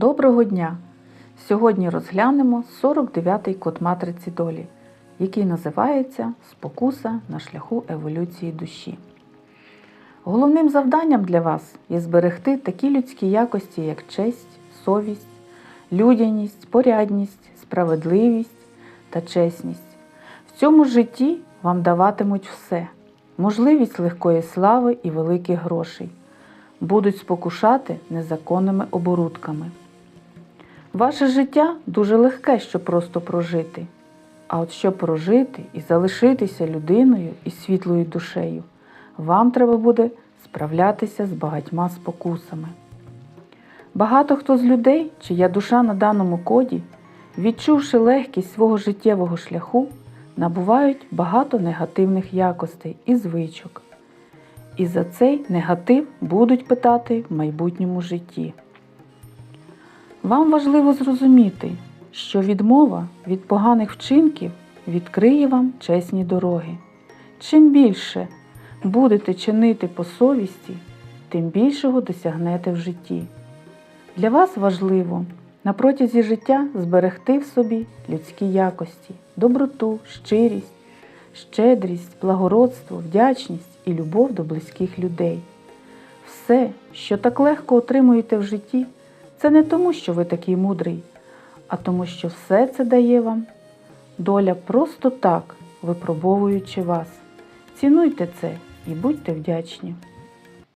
Доброго дня! Сьогодні розглянемо 49-й код матриці долі, який називається Спокуса на шляху еволюції душі. Головним завданням для вас є зберегти такі людські якості, як честь, совість, людяність, порядність, справедливість та чесність. В цьому житті вам даватимуть все можливість легкої слави і великих грошей, будуть спокушати незаконними оборудками. Ваше життя дуже легке, щоб просто прожити. А от щоб прожити і залишитися людиною і світлою душею, вам треба буде справлятися з багатьма спокусами. Багато хто з людей, чия душа на даному коді, відчувши легкість свого життєвого шляху, набувають багато негативних якостей і звичок. І за цей негатив будуть питати в майбутньому житті. Вам важливо зрозуміти, що відмова від поганих вчинків відкриє вам чесні дороги. Чим більше будете чинити по совісті, тим більшого досягнете в житті. Для вас важливо на протязі життя зберегти в собі людські якості, доброту, щирість, щедрість, благородство, вдячність і любов до близьких людей. Все, що так легко отримуєте в житті, це не тому, що ви такий мудрий, а тому, що все це дає вам доля просто так, випробовуючи вас. Цінуйте це і будьте вдячні.